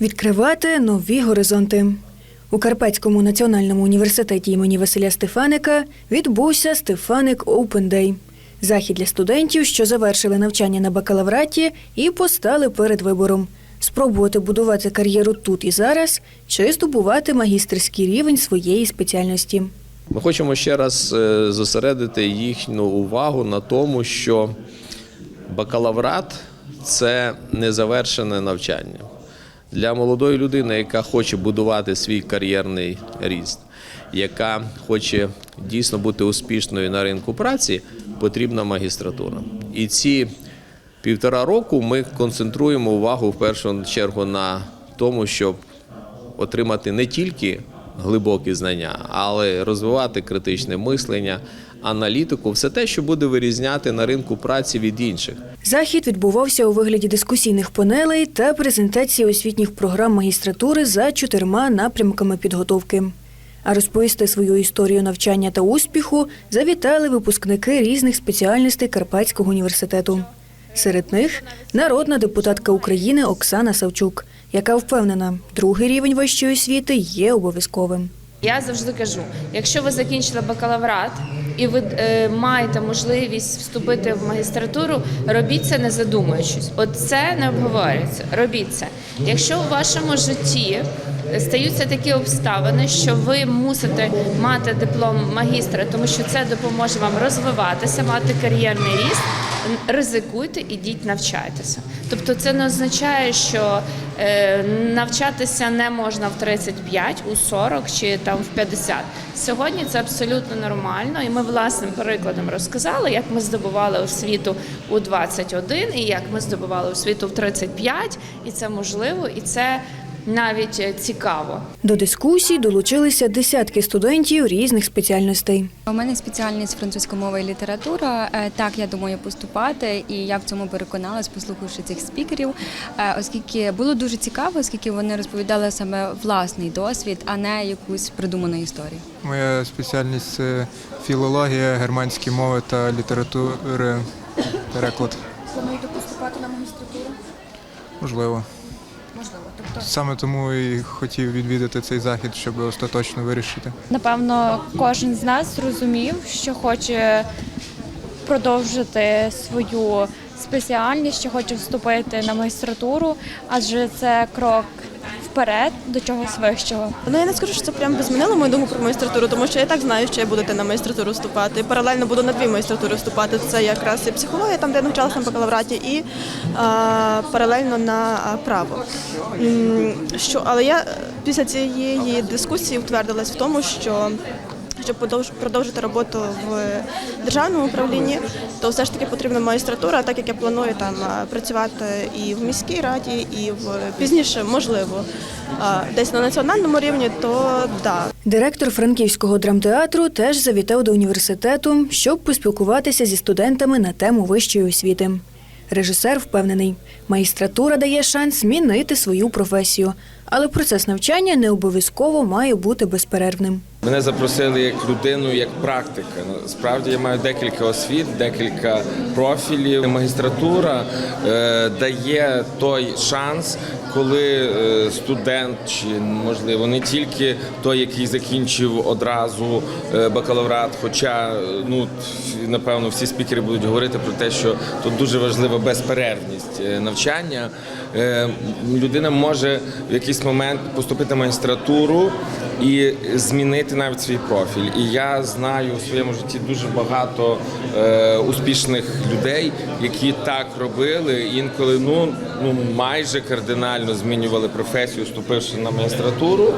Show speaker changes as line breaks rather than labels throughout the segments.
Відкривати нові горизонти. У Карпатському національному університеті імені Василя Стефаника відбувся Стефаник Open Day. Захід для студентів, що завершили навчання на бакалавраті і постали перед вибором спробувати будувати кар'єру тут і зараз, чи здобувати магістерський рівень своєї спеціальності.
Ми хочемо ще раз е, зосередити їхню увагу на тому, що бакалаврат це незавершене навчання. Для молодої людини, яка хоче будувати свій кар'єрний ріст, яка хоче дійсно бути успішною на ринку праці, потрібна магістратура. І ці півтора року ми концентруємо увагу в першу чергу на тому, щоб отримати не тільки глибокі знання, але розвивати критичне мислення, аналітику, все те, що буде вирізняти на ринку праці від інших.
Захід відбувався у вигляді дискусійних панелей та презентації освітніх програм магістратури за чотирма напрямками підготовки. А розповісти свою історію навчання та успіху завітали випускники різних спеціальностей Карпатського університету. Серед них народна депутатка України Оксана Савчук, яка впевнена, другий рівень вищої освіти є обов'язковим.
Я завжди кажу: якщо ви закінчили бакалаврат і ви е, маєте можливість вступити в магістратуру, робіть це не задумуючись. От це не обговорюється. Робіть це. Якщо у вашому житті стаються такі обставини, що ви мусите мати диплом магістра, тому що це допоможе вам розвиватися, мати кар'єрний ріст. Ризикуйте, ідіть навчайтеся. Тобто, це не означає, що е, навчатися не можна в 35, у 40 чи там в 50. Сьогодні це абсолютно нормально, і ми власним прикладом розказали, як ми здобували освіту у 21 і як ми здобували освіту в 35, і це можливо, і це навіть е, цікаво.
До дискусій долучилися десятки студентів різних спеціальностей.
У мене спеціальність французька мова і література. Е, Так, я думаю поступати, і я в цьому переконалась, послухавши цих спікерів, е, оскільки було дуже цікаво, оскільки вони розповідали саме власний досвід, а не якусь придуману історію.
Моя спеціальність це філологія, германські мови та літератури, переклад.
Плануєте поступати на магістратуру?
Можливо. Саме тому і хотів відвідати цей захід, щоб остаточно вирішити.
Напевно, кожен з нас розумів, що хоче продовжити свою спеціальність, що хоче вступити на магістратуру, адже це крок вперед до чогось вищого.
ну я не скажу, що це прям би змінило мою думку про магістратуру, тому що я так знаю, що я буду на магістратуру вступати. Паралельно буду на дві магістратури вступати. Це якраз і психологія, там де я навчалася на бакалавраті, і а, паралельно на право. Що, але я після цієї дискусії утвердилась в тому, що щоб продовжити роботу в державному управлінні, то все ж таки потрібна магістратура, так як я планую там працювати і в міській раді, і в пізніше, можливо, десь на національному рівні, то да.
Директор Франківського драмтеатру теж завітав до університету, щоб поспілкуватися зі студентами на тему вищої освіти. Режисер впевнений, магістратура дає шанс змінити свою професію, але процес навчання не обов'язково має бути безперервним.
Мене запросили як людину, як практика. Справді я маю декілька освіт, декілька профілів. Магістратура е, дає той шанс, коли е, студент, чи можливо не тільки той, який закінчив одразу е, бакалаврат, хоча е, ну напевно всі спікери будуть говорити про те, що тут дуже важлива безперервність навчання. Людина може в якийсь момент поступити в магістратуру і змінити навіть свій профіль. І я знаю у своєму житті дуже багато е, успішних людей, які так робили. Інколи ну, ну майже кардинально змінювали професію, вступивши на магістратуру,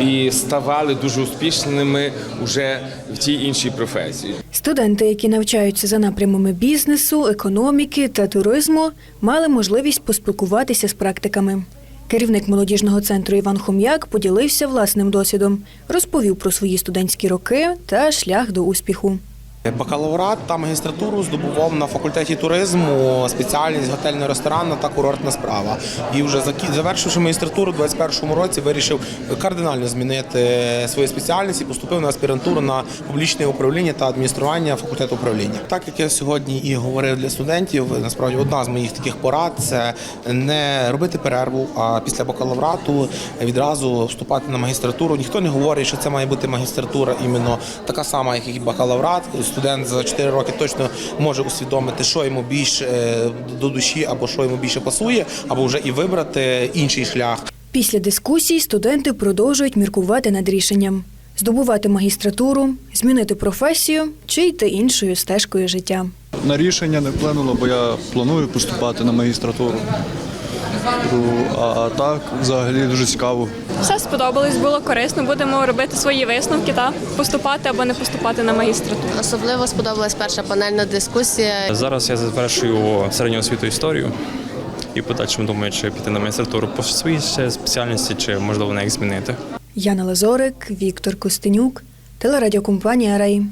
і ставали дуже успішними вже в тій іншій професії.
Студенти, які навчаються за напрямами бізнесу, економіки та туризму, мали можливість поспілкуватися з практиками. Керівник молодіжного центру Іван Хом'як поділився власним досвідом, розповів про свої студентські роки та шлях до успіху.
Бакалаврат та магістратуру здобував на факультеті туризму, спеціальність готельно-ресторанна та курортна справа. І вже завершивши магістратуру у 2021 році, вирішив кардинально змінити свою спеціальність і поступив на аспірантуру на публічне управління та адміністрування факультету управління. Так як я сьогодні і говорив для студентів, насправді одна з моїх таких порад це не робити перерву, а після бакалаврату відразу вступати на магістратуру. Ніхто не говорить, що це має бути магістратура іменно така сама, як і бакалаврат. Студент за 4 роки точно може усвідомити, що йому більш е, до душі, або що йому більше пасує, або вже і вибрати інший шлях.
Після дискусій студенти продовжують міркувати над рішенням здобувати магістратуру, змінити професію чи йти іншою стежкою життя.
На рішення не вплинуло, бо я планую поступати на магістратуру. Ну, А так, взагалі, дуже цікаво.
Все сподобалось, було корисно. Будемо робити свої висновки та поступати або не поступати на магістратуру.
Особливо сподобалась перша панельна дискусія.
Зараз я завершую середню освіту історію і в подальшому думаю, чи піти на магістратуру по своїй спеціальності, чи можливо на їх змінити.
Яна Лазорик, Віктор Костенюк, телерадіокомпанія Рей.